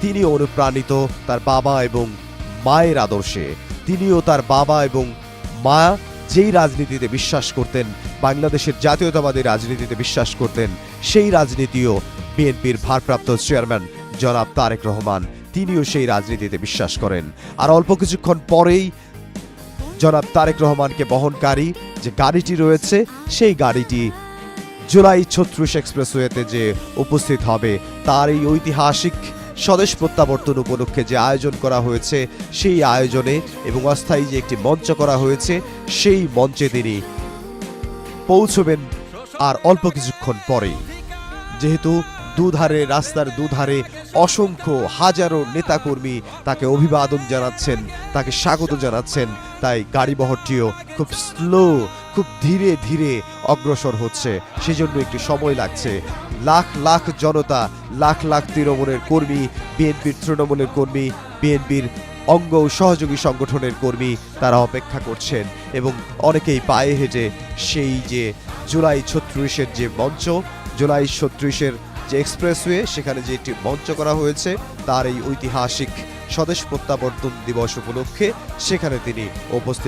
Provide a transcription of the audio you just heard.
তিনি অনুপ্রাণিত তার বাবা এবং মায়ের আদর্শে। তিনিও তার বাবা এবং মা যেই রাজনীতিতে বিশ্বাস করতেন, বাংলাদেশের জাতীয়তাবাদী রাজনীতিতে বিশ্বাস করতেন, সেই রাজনীতিও বিএনপির ভারপ্রাপ্ত চেয়ারম্যান জনাব তারেক রহমান তিনিও সেই রাজনীতিতে বিশ্বাস করেন। আর অল্প কিছুক্ষণ পরেই জনাব তারেক রহমানকে বহনকারী যে গাড়িটি রয়েছে, সেই গাড়িটি জুলাই ছত্রিশ এক্সপ্রেসওয়েতে যে উপস্থিত হবে, তার এই ঐতিহাসিক স্বদেশ প্রত্যাবর্তন উপলক্ষে যে আয়োজন করা হয়েছে, সেই আয়োজনে এবং অস্থায়ী যে একটি মঞ্চ করা হয়েছে, সেই মঞ্চে তিনি পৌঁছবেন আর অল্প কিছুক্ষণ পরেই। যেহেতু দুধারে, রাস্তার দুধারে অসংখ্য হাজারো নেতাকর্মী তাকে অভিবাদন জানাচ্ছেন, তাকে স্বাগত জানাচ্ছেন, তাই গাড়ি গাড়িবহরটিও খুব স্লো খুব ধীরে ধীরে অগ্রসর হচ্ছে। সেজন্য একটু সময় লাগছে। লাখ লাখ জনতা, লাখ লাখ তৃণমূলের কর্মী, বিএনপির তৃণমূলের কর্মী, বিএনপির অঙ্গ সহযোগী সংগঠনের কর্মী, তারা অপেক্ষা করছেন এবং অনেকেই পায়ে হেঁটে সেই যে জুলাই ছত্রিশের যে মঞ্চ, জুলাই ছত্রিশের যে এক্সপ্রেসওয়ে, সেখানে যে একটি মঞ্চ করা হয়েছে, তার এই ঐতিহাসিক স্বদেশ প্রত্যাবর্তন দিবস উপলক্ষে সেখানে তিনি উপস্থিত